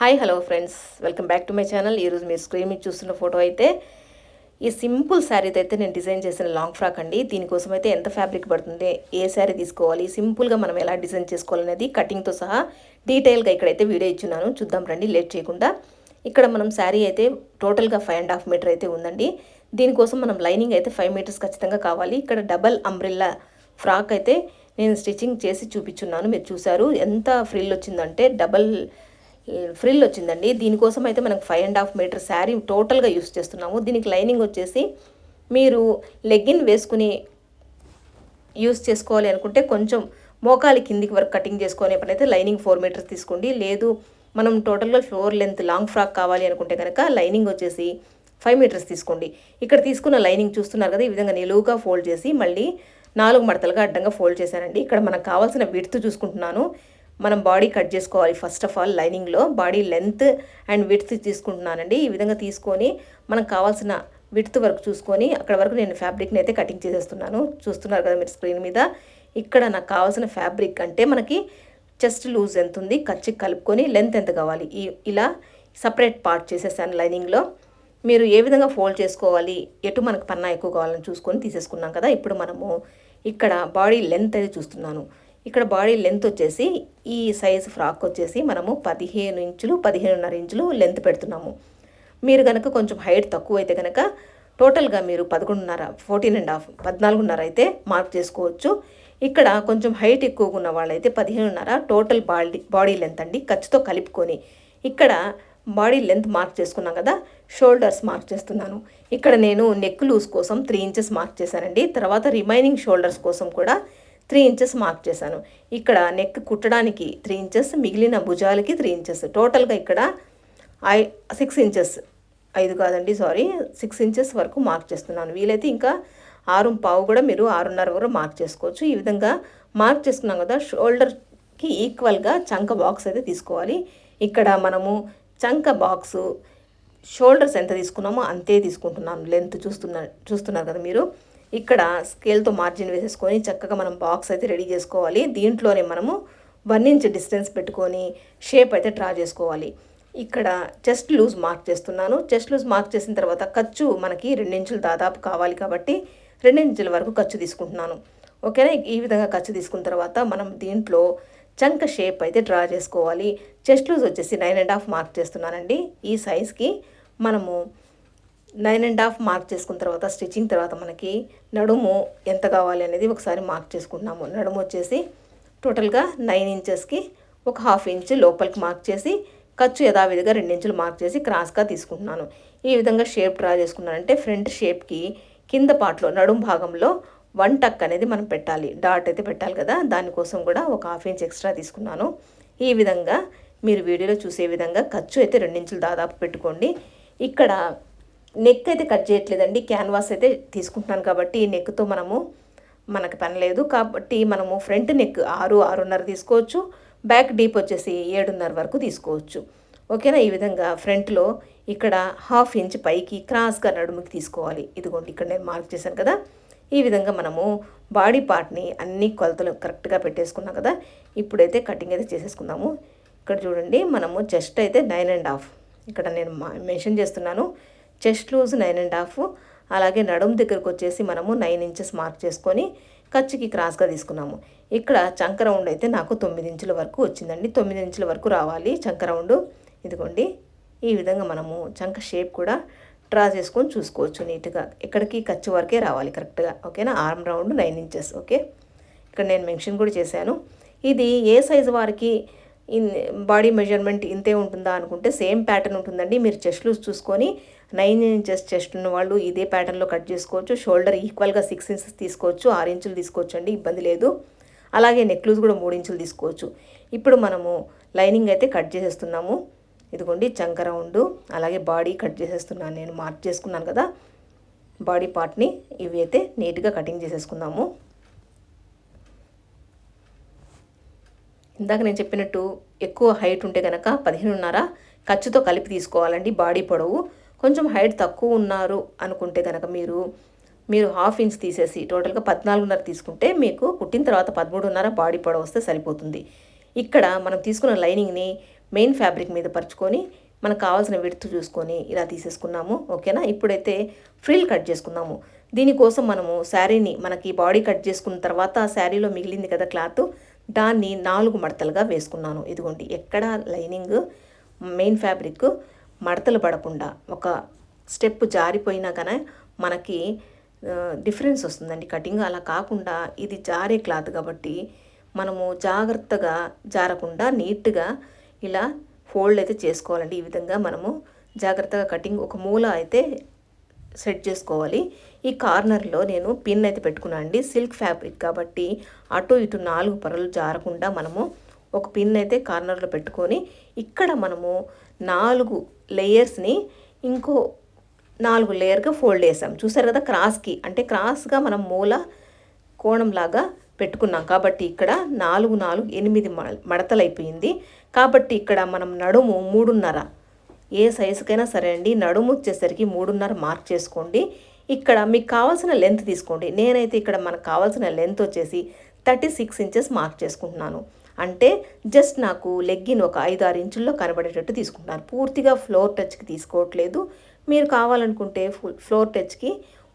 Hi hello friends welcome back to my channel ఈరోజు మీరు screen మీద చూస్తున్న ఫోటో అయితే ఈ సింపుల్ శారీతో అయితే నేను డిజైన్ చేసిన లాంగ్ ఫ్రాక్ అండి. దీనికోసం అయితే ఎంత ఫ్యాబ్రిక్ పడుతుంది ఏ శారీ తీసుకోవాలి సింపుల్గా మనం ఎలా డిజైన్ చేసుకోవాలనేది కటింగ్తో సహా డీటెయిల్గా ఇక్కడైతే వీడియో ఇచ్చున్నాను. చూద్దాం రండి లేట్ చేయకుండా. ఇక్కడ మనం శారీ అయితే టోటల్గా ఫైవ్ అండ్ హాఫ్ మీటర్ అయితే ఉందండి. దీనికోసం మనం లైనింగ్ అయితే ఫైవ్ మీటర్స్ ఖచ్చితంగా కావాలి. ఇక్కడ డబల్ అంబ్రిల్లా ఫ్రాక్ అయితే నేను స్టిచ్చింగ్ చేసి చూపించున్నాను. మీరు చూసారు ఎంత ఫ్రిల్ వచ్చిందంటే డబల్ ఫ్రిల్ వచ్చిందండి. దీనికోసం అయితే మనకు five and half metre sari టోటల్గా యూస్ చేస్తున్నాము. దీనికి లైనింగ్ వచ్చేసి మీరు లెగ్గిన్ వేసుకుని యూస్ చేసుకోవాలి అనుకుంటే కొంచెం మోకాలి కిందికి వరకు కటింగ్ చేసుకునే పని అయితే లైనింగ్ ఫోర్ మీటర్స్ తీసుకోండి. లేదు మనం టోటల్గా ఫ్లోర్ లెంత్ లాంగ్ ఫ్రాక్ కావాలి అనుకుంటే కనుక లైనింగ్ వచ్చేసి ఫైవ్ మీటర్స్ తీసుకోండి. ఇక్కడ తీసుకున్న లైనింగ్ చూస్తున్నారు కదా ఈ విధంగా నిలువుగా ఫోల్డ్ చేసి మళ్ళీ నాలుగు మడతలుగా అడ్డంగా ఫోల్డ్ చేశానండి. ఇక్కడ మనకు కావాల్సిన విడుతు చూసుకుంటున్నాను. మనం బాడీ కట్ చేసుకోవాలి. ఫస్ట్ ఆఫ్ ఆల్ లైనింగ్లో బాడీ లెంత్ అండ్ విడ్త్ తీసుకుంటున్నానండి. ఈ విధంగా తీసుకొని మనకు కావాల్సిన విడ్త్ వరకు చూసుకొని అక్కడ వరకు నేను ఫ్యాబ్రిక్ని అయితే కటింగ్ చేసేస్తున్నాను. చూస్తున్నారు కదా మీరు స్క్రీన్ మీద? ఇక్కడ నాకు కావాల్సిన ఫ్యాబ్రిక్ అంటే మనకి చెస్ట్ లూజ్ ఎంత ఉంది? ఖర్చు కలుపుకొని లెంత్ ఎంత కావాలి? ఈ ఇలా సపరేట్ పార్ట్ చేసేసాను లైనింగ్లో మీరు ఏ విధంగా ఫోల్డ్ చేసుకోవాలి? ఎటు మనకు పన్నా ఎక్కువ కావాలని చూసుకొని తీసేసుకున్నాం కదా. ఇప్పుడు మనము ఇక్కడ బాడీ లెంత్ అయితే చూస్తున్నాను. ఇక్కడ బాడీ లెంత్ వచ్చేసి ఈ సైజ్ ఫ్రాక్ వచ్చేసి మనము పదిహేను ఇంచులు పదిహేనున్నర ఇంచులు లెంత్ పెడుతున్నాము. మీరు కనుక కొంచెం హైట్ తక్కువ అయితే కనుక టోటల్గా మీరు పదకొండున్నర ఫోర్టీన్ అండ్ హాఫ్ పద్నాలుగున్నర అయితే మార్క్ చేసుకోవచ్చు. ఇక్కడ కొంచెం హైట్ ఎక్కువగా ఉన్న వాళ్ళైతే పదిహేనున్నర టోటల్ బాడీ బాడీ లెంత్ అండి. ఖర్చుతో కలుపుకొని ఇక్కడ బాడీ లెంత్ మార్క్ చేసుకున్నాం కదా షోల్డర్స్ మార్క్ చేస్తున్నాను. ఇక్కడ నేను నెక్ లూజ్ కోసం త్రీ ఇంచెస్ మార్క్ చేశానండి. తర్వాత రిమైనింగ్ షోల్డర్స్ కోసం కూడా త్రీ ఇంచెస్ మార్క్ చేశాను. ఇక్కడ నెక్ కుట్టడానికి త్రీ ఇంచెస్ మిగిలిన భుజాలకి త్రీ ఇంచెస్ టోటల్గా ఇక్కడ ఐ సిక్స్ ఇంచెస్ ఐదు కాదండి సారీ సిక్స్ ఇంచెస్ వరకు మార్క్ చేస్తున్నాను. వీలైతే ఇంకా ఆరు పావు కూడా మీరు ఆరున్నర వరకు మార్క్ చేసుకోవచ్చు. ఈ విధంగా మార్క్ చేసుకున్నాం కదా షోల్డర్కి ఈక్వల్గా చంక బాక్స్ అయితే తీసుకోవాలి. ఇక్కడ మనము చంక బాక్సు షోల్డర్స్ ఎంత తీసుకున్నామో అంతే తీసుకుంటున్నాను. లెంత్ చూస్తున్నా చూస్తున్నారు కదా మీరు. ఇక్కడ స్కేల్తో మార్జిన్ వేసేసుకొని చక్కగా మనం బాక్స్ అయితే రెడీ చేసుకోవాలి. దీంట్లోనే మనము వన్ ఇంచ్ డిస్టెన్స్ పెట్టుకొని షేప్ అయితే డ్రా చేసుకోవాలి. ఇక్కడ చెస్ట్ లూజ్ మార్క్ చేస్తున్నాను. చెస్ట్ లూజ్ మార్క్ చేసిన తర్వాత ఖర్చు మనకి రెండించులు దాదాపు కావాలి కాబట్టి రెండించుల వరకు ఖర్చు తీసుకుంటున్నాను. ఓకేనా ఈ విధంగా ఖర్చు తీసుకున్న తర్వాత మనం దీంట్లో చంక షేప్ అయితే డ్రా చేసుకోవాలి. చెస్ట్ లూజ్ వచ్చేసి నైన్ అండ్ హాఫ్ మార్క్ చేస్తున్నానండి. ఈ సైజ్కి మనము నైన్ అండ్ హాఫ్ మార్క్ చేసుకున్న తర్వాత స్టిచ్చింగ్ తర్వాత మనకి నడుము ఎంత కావాలి అనేది ఒకసారి మార్క్ చేసుకుంటున్నాము నడుము వచ్చేసి టోటల్గా నైన్ ఇంచెస్కి ఒక హాఫ్ ఇంచ్ లోపలికి మార్క్ చేసి ఖర్చు యథావిధిగా రెండించులు మార్క్ చేసి క్రాస్గా తీసుకుంటున్నాను. ఈ విధంగా షేప్ డ్రా చేసుకున్నానంటే ఫ్రంట్ షేప్కి కింద పార్ట్లో నడుము భాగంలో వన్ టక్ అనేది మనం పెట్టాలి. డాట్ అయితే పెట్టాలి కదా దానికోసం కూడా ఒక హాఫ్ ఇంచ్ ఎక్స్ట్రా తీసుకున్నాను. ఈ విధంగా మీరు వీడియోలో చూసే విధంగా ఖర్చు అయితే రెండించులు దాదాపు పెట్టుకోండి. ఇక్కడ నెక్ అయితే కట్ చేయట్లేదండి. క్యాన్వాస్ అయితే తీసుకుంటున్నాను కాబట్టి ఈ నెక్తో మనము మనకు పని లేదు. కాబట్టి మనము ఫ్రంట్ నెక్ ఆరు ఆరున్నర తీసుకోవచ్చు. బ్యాక్ డీప్ వచ్చేసి ఏడున్నర వరకు తీసుకోవచ్చు. ఓకేనా? ఈ విధంగా ఫ్రంట్లో ఇక్కడ హాఫ్ ఇంచ్ పైకి క్రాస్గా నడుముకి తీసుకోవాలి. ఇదిగోండి ఇక్కడ నేను మార్క్ చేశాను కదా. ఈ విధంగా మనము బాడీ పార్ట్ని అన్ని కొలతలు కరెక్ట్గా పెట్టేసుకున్నాం కదా. ఇప్పుడైతే కటింగ్ అయితే చేసేసుకుందాము. ఇక్కడ చూడండి మనము జస్ట్ అయితే నైన్ అండ్ హాఫ్ ఇక్కడ నేను మెన్షన్ చేస్తున్నాను. Chest loose nine and half అలాగే నడుము దగ్గరకు వచ్చేసి మనము నైన్ ఇంచెస్ మార్క్ చేసుకొని ఖర్చుకి క్రాస్గా తీసుకున్నాము. ఇక్కడ చంక రౌండ్ అయితే నాకు తొమ్మిది ఇంచుల వరకు వచ్చిందండి. తొమ్మిది ఇంచుల వరకు రావాలి చంక రౌండ్. ఇదిగోండి ఈ విధంగా మనము చంక షేప్ కూడా డ్రా చేసుకొని చూసుకోవచ్చు నీట్గా. ఎక్కడికి ఖర్చు వరకే రావాలి కరెక్ట్గా ఓకేనా? Arm round nine inches okay? ఇక్కడ నేను మెన్షన్ కూడా చేశాను. ఇది ఏ సైజు వారికి బాడీ మెజర్మెంట్ ఇంతే ఉంటుందా అనుకుంటే సేమ్ ప్యాటర్న్ ఉంటుందండి. మీరు చెస్ట్లు చూసుకొని నైన్ ఇంచెస్ చెస్ట్ ఉన్న వాళ్ళు ఇదే ప్యాటర్న్లో కట్ చేసుకోవచ్చు. షోల్డర్ ఈక్వల్గా సిక్స్ ఇంచెస్ తీసుకోవచ్చు. ఆరు ఇంచులు తీసుకోవచ్చు అండి ఇబ్బంది లేదు. అలాగే నెక్లూస్ కూడా మూడు ఇంచులు తీసుకోవచ్చు. ఇప్పుడు మనము లైనింగ్ అయితే కట్ చేసేస్తున్నాము. ఇదిగోండి చంక రౌండ్ అలాగే బాడీ కట్ చేసేస్తున్నాను. నేను మార్క్ చేసుకున్నాను కదా బాడీ పార్ట్ని ఇవి అయితే నీట్గా కటింగ్ చేసేసుకుందాము. ఇందాక నేను చెప్పినట్టు ఎక్కువ హైట్ ఉంటే కనుక పదిహేనున్నర ఖర్చుతో కలిపి తీసుకోవాలండి బాడీ పొడవు. కొంచెం హైట్ తక్కువ ఉన్నారు అనుకుంటే కనుక మీరు మీరు హాఫ్ ఇంచ్ తీసేసి టోటల్గా పద్నాలుగున్నర తీసుకుంటే మీకు కుట్టిన తర్వాత పదమూడున్నర బాడీ పొడవు వస్తే సరిపోతుంది. ఇక్కడ మనం తీసుకున్న లైనింగ్ని మెయిన్ ఫ్యాబ్రిక్ మీద పరుచుకొని మనకు కావాల్సిన విడుతు చూసుకొని ఇలా తీసేసుకున్నాము ఓకేనా ఇప్పుడైతే ఫ్రిల్ కట్ చేసుకున్నాము దీనికోసం మనము శారీని మనకి బాడీ కట్ చేసుకున్న తర్వాత శారీలో మిగిలింది కదా క్లాత్ దాన్ని నాలుగు మడతలుగా వేసుకున్నాను. ఇదిగోండి ఎక్కడ లైనింగ్ మెయిన్ ఫ్యాబ్రిక్ మడతలు పడకుండా ఒక స్టెప్ జారిపోయినా కానీ మనకి డిఫరెన్స్ వస్తుందండి. కటింగ్ అలా కాకుండా ఇది జారే క్లాత్ కాబట్టి మనము జాగ్రత్తగా జారకుండా నీట్గా ఇలా ఫోల్డ్ అయితే చేసుకోవాలండి. ఈ విధంగా మనము జాగ్రత్తగా కటింగ్ ఒక మూల అయితే సెట్ చేసుకోవాలి. ఈ కార్నర్లో నేను పిన్ అయితే పెట్టుకున్నాను అండి సిల్క్ ఫ్యాబ్రిక్ కాబట్టి అటు ఇటు నాలుగు పొరలు జారకుండా మనము ఒక పిన్ అయితే కార్నర్లో పెట్టుకొని ఇక్కడ మనము నాలుగు లేయర్స్ని ఇంకో నాలుగు లేయర్గా ఫోల్డ్ చేసాం. చూసారు కదా క్రాస్కి అంటే క్రాస్గా మనం మూల కోణంలాగా పెట్టుకున్నాం కాబట్టి ఇక్కడ నాలుగు నాలుగు ఎనిమిది మడతలు అయిపోయింది. కాబట్టి ఇక్కడ మనం నడుము మూడున్నర ఏ సైజుకైనా సరే అండి నడుము వచ్చేసరికి మూడున్నర మార్క్ చేసుకోండి. ఇక్కడ మీకు కావాల్సిన లెంత్ తీసుకోండి. నేనైతే ఇక్కడ మనకు కావాల్సిన లెంత్ వచ్చేసి థర్టీ సిక్స్ ఇంచెస్ మార్క్ చేసుకుంటున్నాను. అంటే జస్ట్ నాకు లెగ్గిన్ ఒక ఐదు ఆరు ఇంచుల్లో కనబడేటట్టు తీసుకుంటున్నాను. పూర్తిగా ఫ్లోర్ టచ్కి తీసుకోవట్లేదు. మీరు కావాలనుకుంటే ఫుల్ ఫ్లోర్ టచ్కి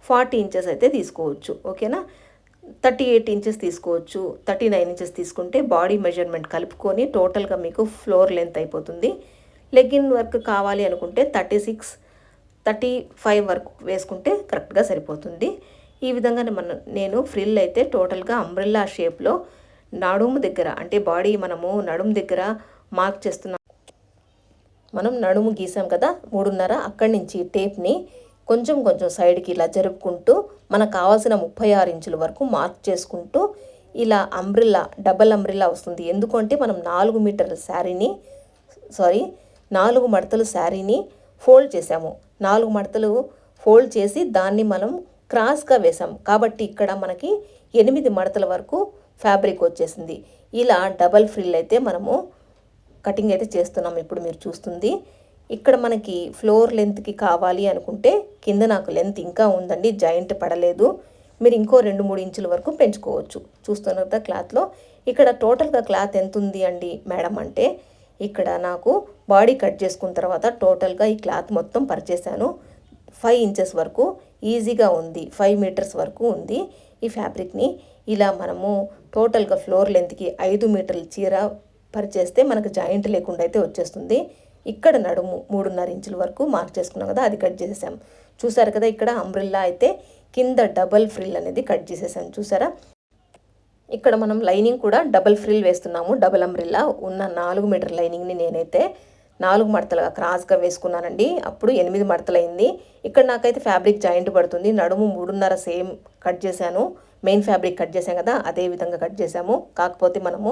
ఫార్టీ ఇంచెస్ అయితే తీసుకోవచ్చు. ఓకేనా థర్టీ ఎయిట్ ఇంచెస్ తీసుకోవచ్చు. థర్టీ నైన్ ఇంచెస్ తీసుకుంటే బాడీ మెజర్మెంట్ కలుపుకొని టోటల్గా మీకు ఫ్లోర్ లెంత్ అయిపోతుంది. లెగ్గిన్ వర్క్ కావాలి అనుకుంటే థర్టీ సిక్స్ థర్టీ ఫైవ్ వరకు వేసుకుంటే కరెక్ట్గా సరిపోతుంది. ఈ విధంగా మన నేను ఫ్రిల్ అయితే టోటల్గా అంబ్రెల్లా షేప్లో నడుము దగ్గర అంటే బాడీ మనము నడుము దగ్గర మార్క్ చేస్తున్నాం మనం నడుము గీసాం కదా మూడున్నర అక్కడి నుంచి టేప్ని కొంచెం కొంచెం సైడ్కి ఇలా జరుపుకుంటూ మనకు కావాల్సిన ముప్పై ఆరు ఇంచుల వరకు మార్క్ చేసుకుంటూ ఇలా అంబ్రిల్లా డబల్ అంబ్రిల్లా వస్తుంది. ఎందుకంటే మనం నాలుగు మీటర్ల శారీని సారీ నాలుగు మడతలు శారీని ఫోల్డ్ చేసాము నాలుగు మడతలు ఫోల్డ్ చేసి దాన్ని మనం క్రాస్గా వేసాం కాబట్టి ఇక్కడ మనకి ఎనిమిది మడతల వరకు ఫ్యాబ్రిక్ వచ్చేసింది. ఇలా డబల్ ఫ్రిల్ అయితే మనము కటింగ్ అయితే చేస్తున్నాం ఇప్పుడు మీరు చూస్తుంది. ఇక్కడ మనకి ఫ్లోర్ లెంత్కి కావాలి అనుకుంటే కింద నాకు లెంత్ ఇంకా ఉందండి జాయింట్ పడలేదు. మీరు ఇంకో రెండు మూడు ఇంచుల వరకు పెంచుకోవచ్చు. చూస్తున్నారు కదా క్లాత్లో. ఇక్కడ టోటల్గా క్లాత్ ఎంత ఉంది అండి మేడం అంటే ఇక్కడ నాకు బాడీ కట్ చేసుకున్న తర్వాత టోటల్గా ఈ క్లాత్ మొత్తం పరిచేశాను. ఫైవ్ ఇంచెస్ వరకు ఈజీగా ఉంది. ఫైవ్ మీటర్స్ వరకు ఉంది ఈ ఫ్యాబ్రిక్ని. ఇలా మనము టోటల్గా ఫ్లోర్ లెంత్కి ఐదు మీటర్ల చీర పరిచేస్తే మనకు జాయింట్ లేకుండా అయితే వచ్చేస్తుంది. ఇక్కడ నడుము మూడున్నర ఇంచుల వరకు మార్క్ చేసుకున్నాం కదా అది కట్ చేసేసాం. చూసారు కదా ఇక్కడ అంబ్రిల్లా అయితే కింద డబల్ ఫ్రిల్ అనేది కట్ చేసేసాను. చూసారా? ఇక్కడ మనం లైనింగ్ కూడా డబల్ ఫ్రిల్ వేస్తున్నాము. డబల్ అంబ్రిల్లా ఉన్న నాలుగు మీటర్ లైనింగ్ని నేనైతే నాలుగు మడతలుగా క్రాస్గా వేసుకున్నానండి. అప్పుడు ఎనిమిది మడతలైంది. ఇక్కడ నాకైతే ఫ్యాబ్రిక్ జాయింట్ పడుతుంది. నడుము మూడున్నర సేమ్ కట్ చేశాను. మెయిన్ ఫ్యాబ్రిక్ కట్ చేసాం కదా అదే విధంగా కట్ చేసాము కాకపోతే మనము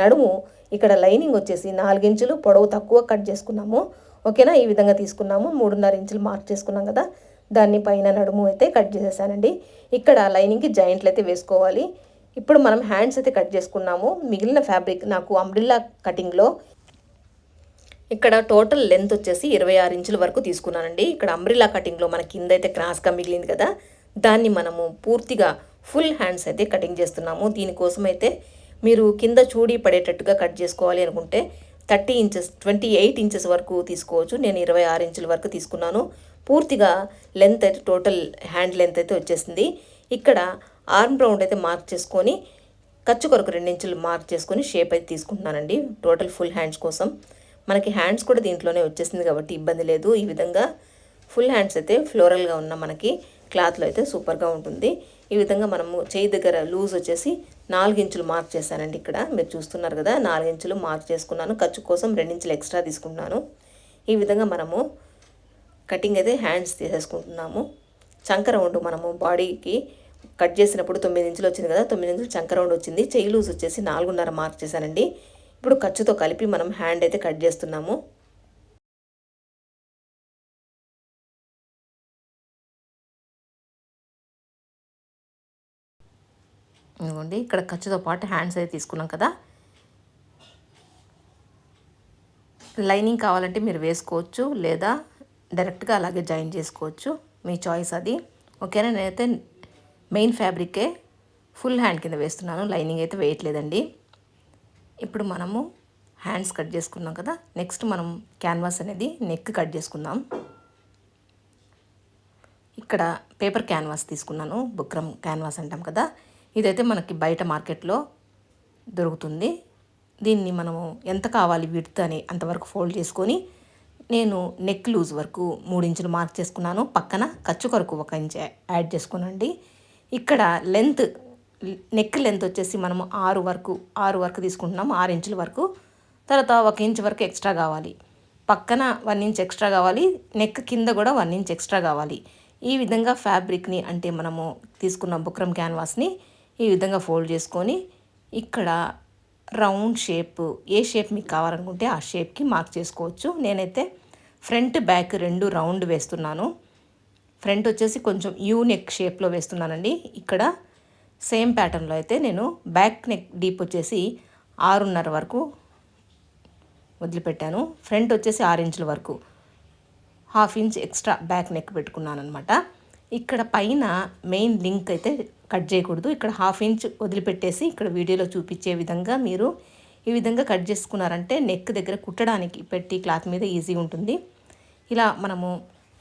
నడుము ఇక్కడ లైనింగ్ వచ్చేసి నాలుగించులు పొడవు తక్కువ కట్ చేసుకున్నాము. ఓకేనా? ఈ విధంగా తీసుకున్నాము. మూడున్నర ఇంచులు మార్క్ చేసుకున్నాం కదా దాన్ని పైన నడుము అయితే కట్ చేసేసానండి. ఇక్కడ లైనింగ్కి జాయింట్లు అయితే వేసుకోవాలి. ఇప్పుడు మనం హ్యాండ్స్ అయితే కట్ చేసుకున్నాము. మిగిలిన ఫ్యాబ్రిక్ నాకు అంబ్రిల్లా కటింగ్లో ఇక్కడ టోటల్ లెంత్ వచ్చేసి ఇరవై ఆరు ఇంచుల వరకు తీసుకున్నానండి. ఇక్కడ అంబ్రిల్లా కటింగ్లో మన కింద అయితే క్రాస్గా మిగిలింది కదా దాన్ని మనము పూర్తిగా ఫుల్ హ్యాండ్స్ అయితే కటింగ్ చేస్తున్నాము. దీనికోసం అయితే మీరు కింద చూడి పడేటట్టుగా కట్ చేసుకోవాలి అనుకుంటే thirty inches twenty eight inches వరకు తీసుకోవచ్చు. నేను ఇరవై ఆరు ఇంచుల వరకు తీసుకున్నాను. పూర్తిగా లెంత్ అయితే టోటల్ హ్యాండ్ లెంత్ అయితే వచ్చేసింది. ఇక్కడ ఆర్మ్ రౌండ్ అయితే మార్క్ చేసుకొని ఖర్చు కొరకు రెండించులు మార్క్ చేసుకొని షేప్ అయితే తీసుకుంటున్నానండి. టోటల్ ఫుల్ హ్యాండ్స్ కోసం. మనకి హ్యాండ్స్ కూడా దీంట్లోనే వచ్చేసింది కాబట్టి ఇబ్బంది లేదు. ఈ విధంగా ఫుల్ హ్యాండ్స్ అయితే ఫ్లోరల్గా ఉన్న మనకి క్లాత్లో అయితే సూపర్గా ఉంటుంది. ఈ విధంగా మనము చేయి దగ్గర లూజ్ వచ్చేసి నాలుగు ఇంచులు మార్క్ చేశానండి ఇక్కడ. మీరు చూస్తున్నారు కదా నాలుగించులు మార్క్ చేసుకున్నాను. ఖర్చు కోసం రెండు ఇంచులు ఎక్స్ట్రా తీసుకుంటున్నాను. ఈ విధంగా మనము కటింగ్ అయితే హ్యాండ్స్ తీసేసుకుంటున్నాము. చంక రౌండ్ మనము బాడీకి కట్ చేసినప్పుడు తొమ్మిది ఇంచులు వచ్చింది కదా తొమ్మిది ఇంచులు చంక రౌండ్ వచ్చింది. చెయ్యి లూజ్ వచ్చేసి నాలుగున్నర మార్క్ చేశానండి. ఇప్పుడు ఖర్చుతో కలిపి మనం హ్యాండ్ అయితే కట్ చేస్తున్నాము. ఇదిగోండి ఇక్కడ ఖర్చుతో పాటు హ్యాండ్స్ అయితే తీసుకున్నాం కదా. లైనింగ్ కావాలంటే మీరు వేసుకోవచ్చు లేదా డైరెక్ట్గా అలాగే జాయిన్ చేసుకోవచ్చు. మీ చాయిస్ అది. ఓకేనా? నేనైతే మెయిన్ ఫ్యాబ్రికే ఫుల్ హ్యాండ్ కింద వేస్తున్నాను. లైనింగ్ అయితే వేయట్లేదండి. ఇప్పుడు మనము హ్యాండ్స్ కట్ చేసుకున్నాం కదా. నెక్స్ట్ మనం క్యాన్వాస్ అనేది నెక్ కట్ చేసుకుందాం. ఇక్కడ పేపర్ క్యాన్వాస్ తీసుకున్నాను. బుక్రమ్ క్యాన్వాస్ అంటాం కదా. ఇదైతే మనకి బయట మార్కెట్లో దొరుకుతుంది. దీన్ని మనము ఎంత కావాలి విడ్త్ అని అంతవరకు ఫోల్డ్ చేసుకొని నేను నెక్ లూజ్ వరకు మూడు ఇంచులు మార్క్ చేసుకున్నాను. పక్కన ఖర్చు కొరకు ఒక ఇంచ్ యాడ్ చేసుకునండి. ఇక్కడ లెంత్ నెక్ లెంత్ వచ్చేసి మనము ఆరు వరకు ఆరు వరకు తీసుకుంటున్నాము ఆరు ఇంచుల వరకు. తర్వాత ఒక ఇంచ్ వరకు ఎక్స్ట్రా కావాలి. పక్కన వన్ ఇంచ్ ఎక్స్ట్రా కావాలి నెక్ కింద కూడా వన్ ఇంచ్ ఎక్స్ట్రా కావాలి. ఈ విధంగా ఫ్యాబ్రిక్ని అంటే మనము తీసుకున్న బుక్రమ్ క్యాన్వాస్ని ఈ విధంగా ఫోల్డ్ చేసుకొని ఇక్కడ రౌండ్ షేప్ ఏ షేప్ మీకు కావాలనుకుంటే ఆ షేప్కి మార్క్ చేసుకోవచ్చు. నేనైతే ఫ్రంట్ బ్యాక్ రెండు రౌండ్ వేస్తున్నాను. ఫ్రంట్ వచ్చేసి కొంచెం యూ నెక్ షేప్లో వేస్తున్నానండి. ఇక్కడ సేమ్ ప్యాటర్న్లో అయితే నేను బ్యాక్ నెక్ డీప్ వచ్చేసి ఆరున్నర వరకు వదిలిపెట్టాను. ఫ్రంట్ వచ్చేసి ఆరు ఇంచుల వరకు half inch extra back neck పెట్టుకున్నాను అనమాట ఇక్కడ పైన మెయిన్ లింక్ అయితే కట్ చేయకూడదు. ఇక్కడ హాఫ్ ఇంచ్ వదిలిపెట్టేసి ఇక్కడ వీడియోలో చూపించే విధంగా మీరు ఈ విధంగా కట్ చేసుకున్నారంటే నెక్ దగ్గర కుట్టడానికి పెట్టి క్లాత్ మీద ఈజీ ఉంటుంది. ఇలా మనము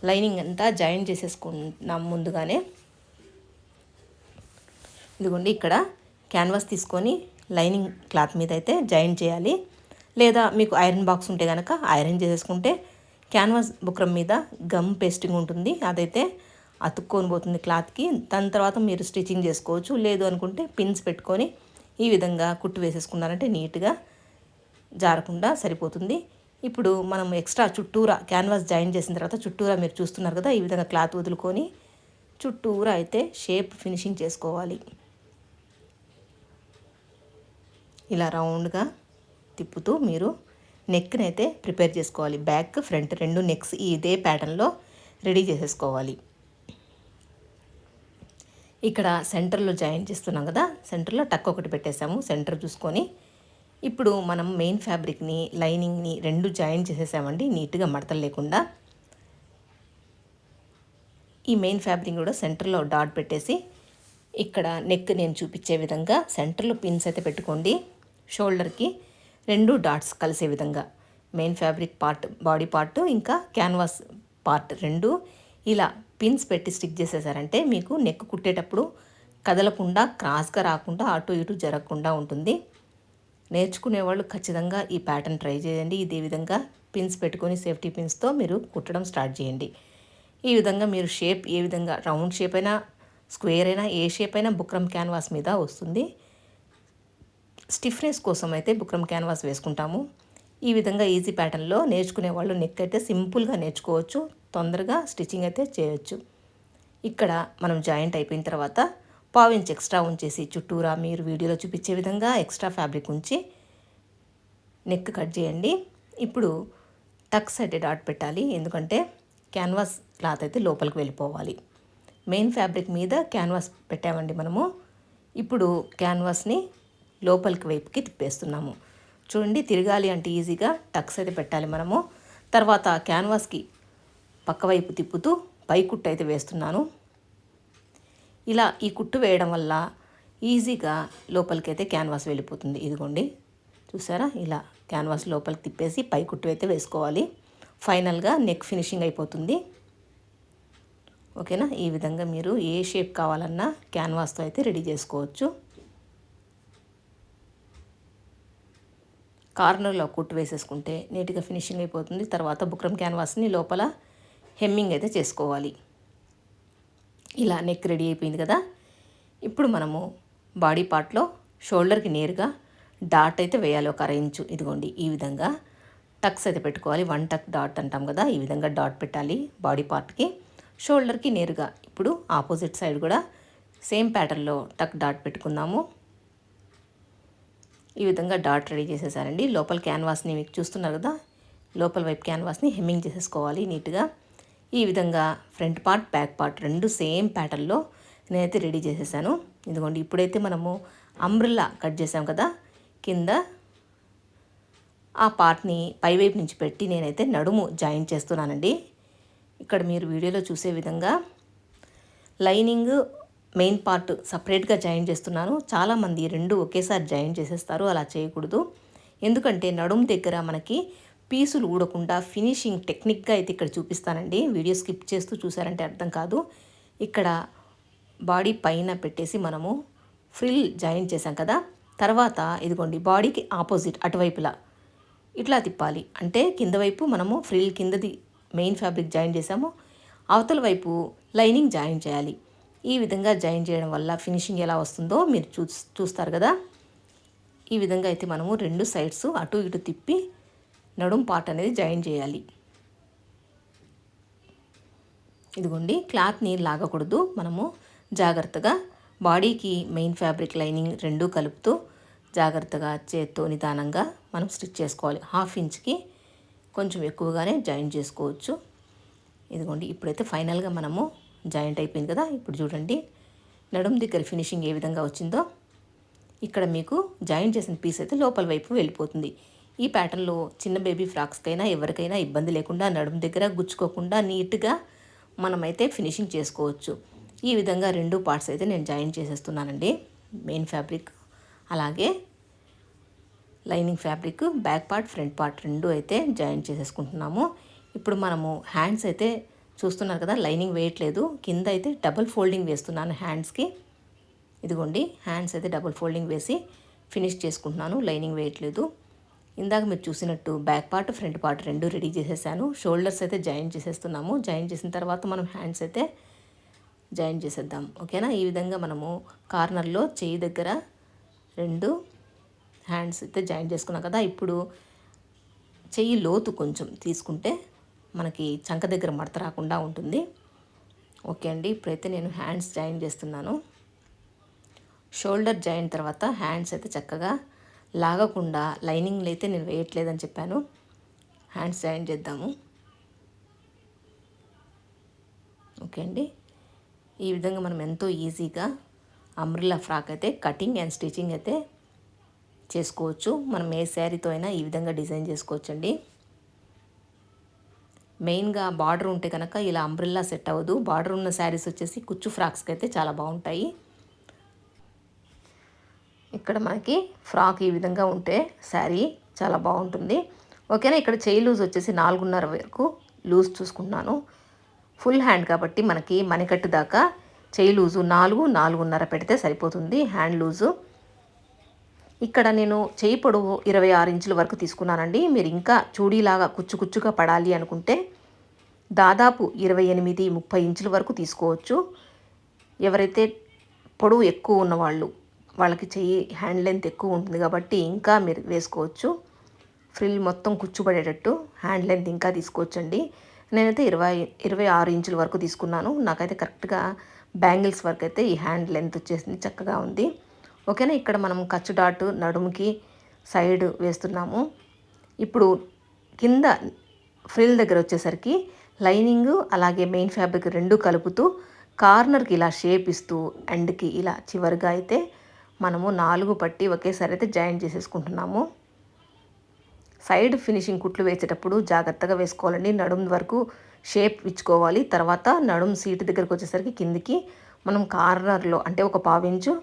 లైనింగ్ అంతా జాయిన్ చేసేసుకున్నాం ముందుగానే. ఇదిగోండి ఇక్కడ క్యాన్వాస్ తీసుకొని లైనింగ్ క్లాత్ మీద అయితే జాయిన్ చేయాలి. లేదా మీకు ఐరన్ బాక్స్ ఉంటే కనుక ఐరన్ చేసేసుకుంటే క్యాన్వాస్ బుక్రం మీద గమ్ పేస్టింగ్ ఉంటుంది. అదైతే అతుక్కొని పోతుంది క్లాత్కి. దాని తర్వాత మీరు స్టిచ్చింగ్ చేసుకోవచ్చు. లేదు అనుకుంటే పిన్స్ పెట్టుకొని ఈ విధంగా కుట్టు వేసేసుకున్నారంటే నీట్గా జారకుండా సరిపోతుంది. ఇప్పుడు మనం ఎక్స్ట్రా చుట్టూరా క్యాన్వాస్ జాయిన్ చేసిన తర్వాత చుట్టూరా మీరు చూస్తున్నారు కదా ఈ విధంగా క్లాత్ వదులుకొని చుట్టూరా అయితే షేప్ ఫినిషింగ్ చేసుకోవాలి. ఇలా రౌండ్గా తిప్పుతూ మీరు నెక్ని అయితే ప్రిపేర్ చేసుకోవాలి. బ్యాక్ ఫ్రంట్ రెండు నెక్స్ ఇదే ప్యాటర్న్లో రెడీ చేసేసుకోవాలి. ఇక్కడ సెంటర్లో జాయిన్ చేస్తున్నాం కదా సెంటర్లో టక్ ఒకటి పెట్టేసాము సెంటర్ చూసుకొని ఇప్పుడు మనం మెయిన్ ఫ్యాబ్రిక్ని లైనింగ్ని రెండు జాయిన్ చేసేసామండి నీట్గా మడతలు లేకుండా. ఈ మెయిన్ ఫ్యాబ్రిక్ కూడా సెంటర్లో డాట్ పెట్టేసి ఇక్కడ నెక్ నేను చూపించే విధంగా సెంటర్లో పిన్స్ అయితే పెట్టుకోండి. షోల్డర్కి రెండు డాట్స్ కలిసే విధంగా. Main fabric part body part ఇంకా క్యాన్వాస్ పార్ట్ రెండు. ఇలా పిన్స్ పెట్టి స్టిక్ చేసేసారంటే మీకు నెక్ కుట్టేటప్పుడు కదలకుండా క్రాస్గా రాకుండా అటు ఇటు జరగకుండా ఉంటుంది. నేర్చుకునే వాళ్ళు ఖచ్చితంగా ఈ ప్యాటర్న్ ట్రై చేయండి. ఇదే విధంగా పిన్స్ పెట్టుకొని సేఫ్టీ పిన్స్తో మీరు కుట్టడం స్టార్ట్ చేయండి. ఈ విధంగా మీరు షేప్ ఏ విధంగా రౌండ్ షేప్ అయినా స్క్వేర్ అయినా ఏ షేప్ అయినా బుక్రమ్ క్యాన్వాస్ మీద వస్తుంది. స్టిఫ్నెస్ కోసం అయితే బుక్రమ్ క్యాన్వాస్ వేసుకుంటాము. ఈ విధంగా ఈజీ ప్యాటర్న్లో నేర్చుకునే వాళ్ళు నెక్ అయితే సింపుల్గా నేర్చుకోవచ్చు. తొందరగా స్టిచ్చింగ్ అయితే చేయొచ్చు. ఇక్కడ మనం జాయింట్ అయిపోయిన తర్వాత పావించి ఎక్స్ట్రా ఉంచేసి చుట్టూరా మీరు వీడియోలో చూపించే విధంగా ఎక్స్ట్రా ఫ్యాబ్రిక్ ఉంచి నెక్ కట్ చేయండి. ఇప్పుడు టక్ సైడ్ డాట్ పెట్టాలి. ఎందుకంటే క్యాన్వాస్ క్లాత్ అయితే లోపలికి వెళ్ళిపోవాలి. మెయిన్ ఫ్యాబ్రిక్ మీద క్యాన్వాస్ పెట్టామండి మనము. ఇప్పుడు క్యాన్వాస్ని లోపలికి వైపుకి తిప్పేస్తున్నాము. చూడండి తిరగాలి అంటే ఈజీగా టక్స్ అయితే పెట్టాలి మనము. తర్వాత క్యాన్వాస్కి పక్కవైపు తిప్పుతూ పైకుట్టు అయితే వేస్తున్నాను. ఇలా ఈ కుట్టు వేయడం వల్ల ఈజీగా లోపలికి అయితే క్యాన్వాస్ వెళ్ళిపోతుంది. ఇదిగోండి. చూసారా? ఇలా క్యాన్వాస్ లోపలికి తిప్పేసి పై కుట్టు అయితే వేసుకోవాలి. ఫైనల్గా నెక్ ఫినిషింగ్ అయిపోతుంది. ఓకేనా? ఈ విధంగా మీరు ఏ షేప్ కావాలన్నా క్యాన్వాస్తో అయితే రెడీ చేసుకోవచ్చు. కార్నర్లో కుట్టు వేసేసుకుంటే నీట్గా ఫినిషింగ్ అయిపోతుంది. తర్వాత బుక్రమ్ క్యాన్వాస్ని లోపల హెమ్మింగ్ అయితే చేసుకోవాలి. ఇలా నెక్ రెడీ అయిపోయింది కదా. ఇప్పుడు మనము బాడీ పార్ట్లో షోల్డర్కి నేరుగా డాట్ అయితే వేయాలి ఒక అరేంజ్ ఇదిగోండి ఈ విధంగా టక్స్ అయితే పెట్టుకోవాలి. వన్ టక్ డాట్ అంటాం కదా ఈ విధంగా డాట్ పెట్టాలి బాడీ పార్ట్కి షోల్డర్కి నేరుగా ఇప్పుడు ఆపోజిట్ సైడ్ కూడా సేమ్ ప్యాటర్న్లో టక్ డాట్ పెట్టుకుందాము. ఈ విధంగా డాట్ రెడీ చేసేసారండి. లోపల క్యాన్వాస్ని మీకు చూస్తున్నారు కదా లోపల వైపు క్యాన్వాస్ని హెమ్మింగ్ చేసేసుకోవాలి నీట్గా ఈ విధంగా ఫ్రంట్ పార్ట్ బ్యాక్ పార్ట్ రెండు సేమ్ ప్యాటర్న్లో నేనైతే రెడీ చేసేసాను. ఇదిగోండి ఇప్పుడైతే మనము అంబ్రిల్లా కట్ చేసాం కదా కింద ఆ పార్ట్ని పైవైపు నుంచి పెట్టి నేనైతే నడుము జాయిన్ చేస్తున్నానండి. ఇక్కడ మీరు వీడియోలో చూసే విధంగా లైనింగ్ మెయిన్ పార్ట్ సపరేట్గా జాయిన్ చేస్తున్నాను. చాలామంది రెండు ఒకేసారి జాయిన్ చేసేస్తారు అలా చేయకూడదు. ఎందుకంటే నడుము దగ్గర మనకి పీసులు ఊడకుండా ఫినిషింగ్ టెక్నిక్గా అయితే ఇక్కడ చూపిస్తానండి. వీడియో స్కిప్ చేస్తూ చూసారంటే అర్థం కాదు. ఇక్కడ బాడీ పైన పెట్టేసి మనము ఫ్రిల్ జాయిన్ చేసాం కదా. తర్వాత ఇదిగోండి బాడీకి ఆపోజిట్ అటువైపులా ఇట్లా తిప్పాలి. అంటే కింద వైపు మనము ఫ్రిల్ కిందది మెయిన్ ఫ్యాబ్రిక్ జాయిన్ చేసాము అవతల వైపు లైనింగ్ జాయిన్ చేయాలి. ఈ విధంగా జాయిన్ చేయడం వల్ల ఫినిషింగ్ ఎలా వస్తుందో మీరు చూ చూస్తారు కదా. ఈ విధంగా అయితే మనము రెండు సైడ్స్ అటు ఇటు తిప్పి నడుం పార్ట్ అనేది జాయిన్ చేయాలి. ఇదిగోండి క్లాత్ని లాగకూడదు. మనము జాగ్రత్తగా బాడీకి మెయిన్ ఫ్యాబ్రిక్ లైనింగ్ రెండు కలుపుతూ జాగ్రత్తగా చేత్తో నిదానంగా మనం స్టిచ్ చేసుకోవాలి. హాఫ్ ఇంచ్కి కొంచెం ఎక్కువగానే జాయిన్ చేసుకోవచ్చు. ఇదిగోండి ఇప్పుడైతే ఫైనల్గా మనము జాయింట్ అయిపోయింది కదా ఇప్పుడు చూడండి. నడుం దగ్గర ఫినిషింగ్ ఏ విధంగా వచ్చిందో. ఇక్కడ మీకు జాయిన్ చేసిన పీస్ అయితే లోపల వైపు వెళ్ళిపోతుంది. ఈ ప్యాటర్న్లో చిన్న బేబీ ఫ్రాక్స్కైనా ఎవరికైనా ఇబ్బంది లేకుండా నడుము దగ్గర గుచ్చుకోకుండా నీట్గా మనమైతే ఫినిషింగ్ చేసుకోవచ్చు. ఈ విధంగా రెండు పార్ట్స్ అయితే నేను జాయిన్ చేసేస్తున్నానండి. మెయిన్ ఫ్యాబ్రిక్ అలాగే lining fabric back part front part రెండు అయితే జాయిన్ చేసేసుకుంటున్నాము. ఇప్పుడు మనము హ్యాండ్స్ అయితే చూస్తున్నారు కదా లైనింగ్ వేయట్లేదు. కింద అయితే డబుల్ ఫోల్డింగ్ వేస్తున్నాను హ్యాండ్స్కి ఇదిగోండి హ్యాండ్స్ అయితే డబుల్ ఫోల్డింగ్ వేసి ఫినిష్ చేసుకుంటున్నాను. లైనింగ్ వేయట్లేదు. ఇందాక మీరు చూసినట్టు బ్యాక్ పార్ట్ ఫ్రంట్ పార్ట్ రెండు రెడీ చేసేసాను. షోల్డర్స్ అయితే జాయిన్ చేసేస్తున్నాము. జాయిన్ చేసిన తర్వాత మనం హ్యాండ్స్ అయితే జాయిన్ చేసేద్దాం. ఓకేనా ఈ విధంగా మనము కార్నర్లో చేయి దగ్గర రెండు హ్యాండ్స్ అయితే జాయిన్ చేసుకున్నాం కదా? ఇప్పుడు చెయ్యి లోతు కొంచెం తీసుకుంటే మనకి చంక దగ్గర మడత రాకుండా ఉంటుంది. ఓకే అండి. ఇప్పుడైతే నేను హ్యాండ్స్ జాయిన్ చేస్తున్నాను. షోల్డర్ జాయిన్ తర్వాత హ్యాండ్స్ అయితే చక్కగా లాగకుండా లైనింగ్లు అయితే నేను వేయట్లేదని చెప్పాను. హ్యాండ్స్ జాయిన్ చేద్దాము. ఓకే అండి. ఈ విధంగా మనం ఎంతో ఈజీగా అమ్రిల్లా ఫ్రాక్ అయితే కటింగ్ అండ్ స్టిచ్చింగ్ అయితే చేసుకోవచ్చు. మనం ఏ శారీతో అయినా ఈ విధంగా డిజైన్ చేసుకోవచ్చు అండి మెయిన్గా బార్డర్ ఉంటే కనుక ఇలా అంబ్రిల్లా సెట్ అవ్వదు. బార్డర్ ఉన్న శారీస్ వచ్చేసి కుచ్చు ఫ్రాక్స్కి అయితే చాలా బాగుంటాయి. ఇక్కడ మనకి ఫ్రాక్ ఈ విధంగా ఉంటే శారీ చాలా బాగుంటుంది. ఓకేనా? ఇక్కడ చేయి లూజ్ వచ్చేసి నాలుగున్నర వరకు లూజ్ చూసుకుంటున్నాను. ఫుల్ హ్యాండ్ కాబట్టి మనకి మణికట్టు దాకా చేయి లూజు నాలుగు నాలుగున్నర పెడితే సరిపోతుంది హ్యాండ్ లూజు. ఇక్కడ నేను చేయి పొడవు ఇరవై ఆరు ఇంచుల వరకు తీసుకున్నానండి. మీరు ఇంకా చూడీలాగా కుచ్చు కుచ్చుగా పడాలి అనుకుంటే దాదాపు ఇరవై ఎనిమిది ముప్పై ఇంచుల వరకు తీసుకోవచ్చు. ఎవరైతే పొడవు ఎక్కువ ఉన్నవాళ్ళు వాళ్ళకి చెయ్యి హ్యాండ్ లెంత్ ఎక్కువ ఉంటుంది కాబట్టి ఇంకా మీరు వేసుకోవచ్చు. ఫ్రిల్ మొత్తం కుచ్చుపడేటట్టు హ్యాండ్ లెంత్ ఇంకా తీసుకోవచ్చండి. నేనైతే ఇరవై ఇరవై ఆరు ఇంచుల వరకు తీసుకున్నాను. నాకైతే కరెక్ట్గా బ్యాంగిల్స్ వరకు అయితే ఈ హ్యాండ్ లెంత్ వచ్చేసింది చక్కగా ఉంది. ఓకేనా ఇక్కడ మనం ఖర్చు డాట్ నడుముకి సైడ్ వేస్తున్నాము. ఇప్పుడు కింద ఫ్రిల్ దగ్గర వచ్చేసరికి లైనింగ్ అలాగే మెయిన్ ఫ్యాబ్రిక్ రెండు కలుపుతూ కార్నర్కి ఇలా షేప్ ఇస్తూ ఎండ్కి ఇలా చివరిగా అయితే మనము నాలుగు పట్టి ఒకేసారి అయితే జాయిన్ చేసేసుకుంటున్నాము. సైడ్ ఫినిషింగ్ కుట్లు వేసేటప్పుడు జాగ్రత్తగా వేసుకోవాలండి. నడుం వరకు షేప్ ఇచ్చుకోవాలి. తర్వాత నడుం సీటు దగ్గరకు వచ్చేసరికి కిందికి మనం కార్నర్లో అంటే ఒక పావించు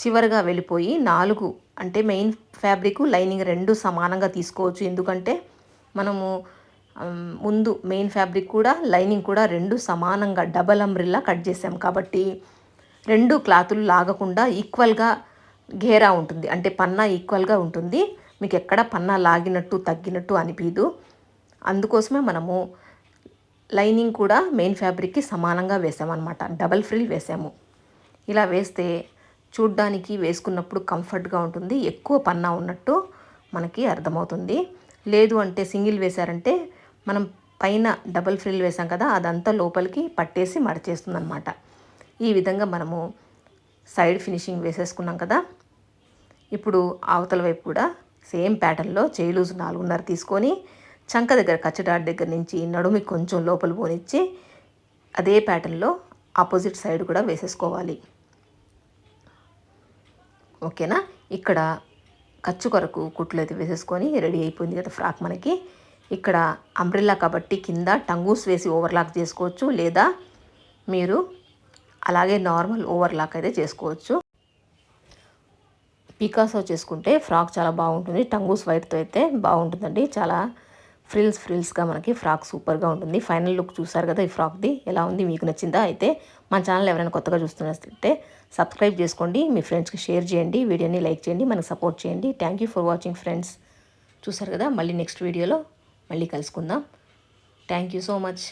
చివరిగా వెళ్ళిపోయి నాలుగు అంటే మెయిన్ ఫ్యాబ్రిక్ లైనింగ్ రెండు సమానంగా తీసుకోవచ్చు. ఎందుకంటే మనము ముందు మెయిన్ ఫ్యాబ్రిక్ కూడా లైనింగ్ కూడా రెండు సమానంగా డబల్ అంబ్రిల్లా కట్ చేసాం కాబట్టి రెండు క్లాతులు లాగకుండా ఈక్వల్గా ఘేరా ఉంటుంది. అంటే పన్నా ఈక్వల్గా ఉంటుంది. మీకు ఎక్కడ పన్నా లాగినట్టు తగ్గినట్టు అనిపించదు అందుకోసమే మనము లైనింగ్ కూడా మెయిన్ ఫ్యాబ్రిక్కి సమానంగా వేసామన్నమాట. డబల్ ఫ్రిల్ వేసాము. ఇలా వేస్తే చూడ్డానికి వేసుకున్నప్పుడు కంఫర్ట్గా ఉంటుంది. ఎక్కువ పన్నా ఉన్నట్టు మనకి అర్థమవుతుంది. లేదు అంటే సింగిల్ వేశారంటే మనం పైన డబల్ ఫ్రిల్ వేసాం కదా అదంతా లోపలికి పట్టేసి మడచేస్తుంది అనమాట ఈ విధంగా మనము సైడ్ ఫినిషింగ్ వేసేసుకున్నాం కదా. ఇప్పుడు అవతల వైపు కూడా సేమ్ ప్యాటర్న్లో చేయిలూజు నాలుగున్నర తీసుకొని చంక దగ్గర కచ్చడాట్ దగ్గర నుంచి నడుమి కొంచెం లోపల పోనిచ్చి అదే ప్యాటర్న్లో ఆపోజిట్ సైడ్ కూడా వేసేసుకోవాలి. ఓకేనా? ఇక్కడ ఖర్చు కొరకు కుట్లు అయితే వేసేసుకొని రెడీ అయిపోయింది కదా ఫ్రాక్ మనకి. ఇక్కడ అంబ్రిల్లా కాబట్టి కింద టంగూస్ వేసి ఓవర్లాక్ చేసుకోవచ్చు లేదా మీరు అలాగే నార్మల్ ఓవర్లాక్ అయితే చేసుకోవచ్చు. పికాసో చేసుకుంటే ఫ్రాక్ చాలా బాగుంటుంది. టంగూస్ వైట్తో అయితే బాగుంటుందండి. చాలా ఫ్రిల్స్ ఫ్రిల్స్గా మనకి ఫ్రాక్ సూపర్గా ఉంటుంది. ఫైనల్ లుక్ చూసారు కదా ఈ ఫ్రాక్ది? ఎలా ఉంది? మీకు నచ్చిందా? అయితే మన ఛానల్ ఎవరైనా కొత్తగా చూస్తున్నట్లయితే సబ్స్క్రైబ్ చేసుకోండి. మీ ఫ్రెండ్స్కి షేర్ చేయండి. వీడియోని లైక్ చేయండి. మనకు సపోర్ట్ చేయండి. Thank you for watching friends చూసారు కదా? మళ్ళీ నెక్స్ట్ వీడియోలో మళ్ళీ కలుసుకుందాం. Thank you so much